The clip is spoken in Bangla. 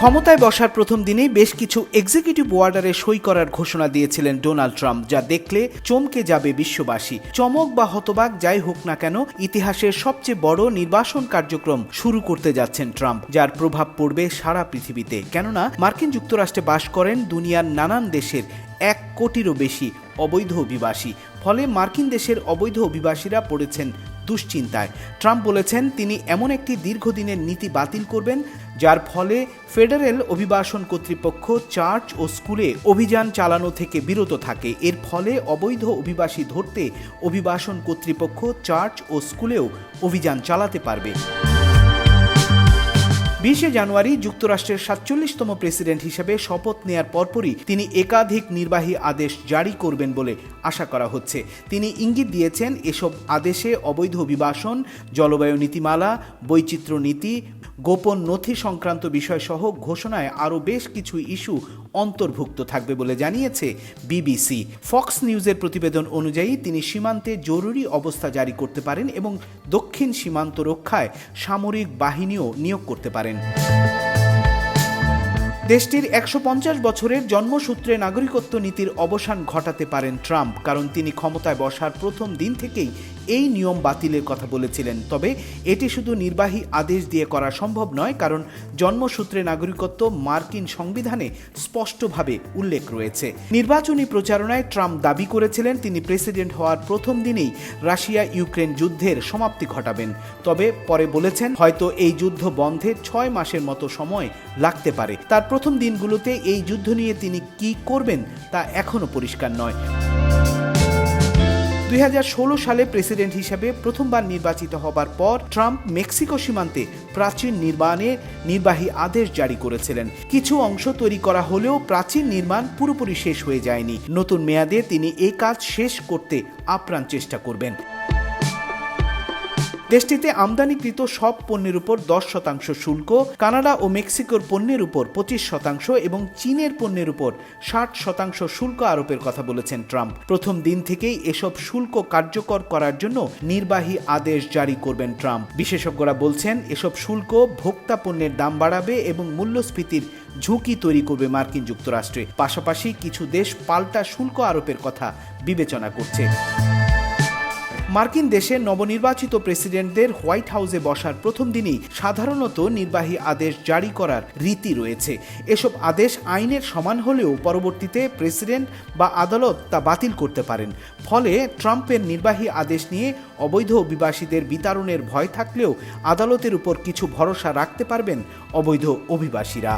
ক্ষমতায় বসার প্রথম দিনেই বেশ কিছু এক্সিকিউটিভ ওয়ার্ডারে সই করার ঘোষণা দিয়েছিলেন ডোনাল্ড ট্রাম্প, যা দেখলে চমকে যাবে বিশ্ববাসী। চমক বা হতবাক যাই হোক না কেন, ইতিহাসের সবচেয়ে বড় নির্বাসন কার্যক্রম শুরু করতে যাচ্ছেন ট্রাম্প, যার প্রভাব পড়বে সারা পৃথিবীতে। কেননা, মার্কিন যুক্তরাষ্ট্রে বাস করেন দুনিয়ার নানান দেশের এক কোটিরও বেশি অবৈধ অভিবাসী। ফলে মার্কিন দেশের অবৈধ অভিবাসীরা পড়েছেন দুশ্চিন্তায়। ট্রাম্প বলেছেন, তিনি এমন একটি দীর্ঘদিনের নীতি বাতিল করবেন, যার ফলে ফেডারেল অভিবাসন কর্তৃপক্ষ, চার্চ ও স্কুলে অভিযান চালানো থেকে বিরত থাকে। এর ফলে অবৈধ অভিবাসী ধরতে অভিবাসন কর্তৃপক্ষ, চার্চ ও স্কুলেও অভিযান চালাতে পারবে। বিশে জানুয়ারি যুক্তরাষ্ট্রের সাতচল্লিশতম প্রেসিডেন্ট হিসেবে শপথ নেয়ার পরপরই তিনি একাধিক নির্বাহী আদেশ জারি করবেন বলে আশা করা হচ্ছে। তিনি ইঙ্গিত দিয়েছেন এসব আদেশে অবৈধ অভিবাসন, জলবায়ু নীতিমালা, বৈচিত্র্য নীতি, গোপন নথি সংক্রান্ত বিষয়সহ ঘোষণায় আরও বেশ কিছু ইস্যু অন্তর্ভুক্ত থাকবে বলে জানিয়েছে বিবিসি। ফক্স নিউজের প্রতিবেদন অনুযায়ী তিনি সীমান্তে জরুরি অবস্থা জারি করতে পারেন এবং দক্ষিণ সীমান্ত রক্ষায় সামরিক বাহিনীও নিয়োগ করতে পারেন। দেশটির একশো পঞ্চাশ বছরের জন্মসূত্রে নাগরিকত্ব নীতির অবসান ঘটাতে পারেন ট্রাম্প, কারণ তিনি ক্ষমতায় বসার প্রথম দিন থেকেই এই নিয়ম বাতিলের কথা বলেছিলেন। তবে এটি শুধু নির্বাহী আদেশ দিয়ে করা সম্ভব নয়, কারণ জন্মসূত্রে নাগরিকত্ব মার্কিন সংবিধানে স্পষ্টভাবে উল্লেখ রয়েছে। নির্বাচনী প্রচারণায় ট্রাম্প দাবি করেছিলেন, তিনি প্রেসিডেন্ট হওয়ার প্রথম দিনেই রাশিয়া ইউক্রেন যুদ্ধের সমাপ্তি ঘটাবেন। তবে পরে বলেছেন, হয়তো এই যুদ্ধ বন্ধে ছয় মাসের মতো সময় লাগতে পারে। তার প্রথম দিনগুলোতে এই যুদ্ধ নিয়ে তিনি কি করবেন তা এখনও পরিষ্কার নয়। দুই হাজার ষোলো সালে প্রেসিডেন্ট হিসেবে প্রথমবার নির্বাচিত হবার পর ট্রাম্প মেক্সিকো সীমান্তে প্রাচীন নির্মাণে নির্বাহী আদেশ জারি করেছিলেন। কিছু অংশ তৈরি করা হলেও প্রাচীন নির্মাণ পুরোপুরি শেষ হয়ে যায়নি। নতুন মেয়াদে তিনি এই কাজ শেষ করতে আপ্রাণ চেষ্টা করবেন। দেশটিতে আমদানিকৃত সব পণ্যের উপর দশ শতাংশ শুল্ক, কানাডা ও মেক্সিকোর পণ্যের উপর পঁচিশ শতাংশ এবং চীনের পণ্যের উপর ষাট শতাংশ শুল্ক আরোপের কথা বলেছেন ট্রাম্প। প্রথম দিন থেকেই এসব শুল্ক কার্যকর করার জন্য নির্বাহী আদেশ জারি করবেন ট্রাম্প। বিশেষজ্ঞরা বলছেন, এসব শুল্ক ভোক্তা পণ্যের দাম বাড়াবে এবং মূল্যস্ফীতির ঝুঁকি তৈরি করবে মার্কিন যুক্তরাষ্ট্রে। পাশাপাশি কিছু দেশ পাল্টা শুল্ক আরোপের কথা বিবেচনা করছে। মার্কিন দেশের নবনির্বাচিত প্রেসিডেন্টদের হোয়াইট হাউসে বসার প্রথম দিনই সাধারণত নির্বাহী আদেশ জারি করার রীতি রয়েছে। এসব আদেশ আইনের সমান হলেও পরবর্তীতে প্রেসিডেন্ট বা আদালত তা বাতিল করতে পারেন। ফলে ট্রাম্পের নির্বাহী আদেশ নিয়ে অবৈধ অভিবাসীদের বিতরণের ভয় থাকলেও আদালতের উপর কিছু ভরসা রাখতে পারবেন অবৈধ অভিবাসীরা।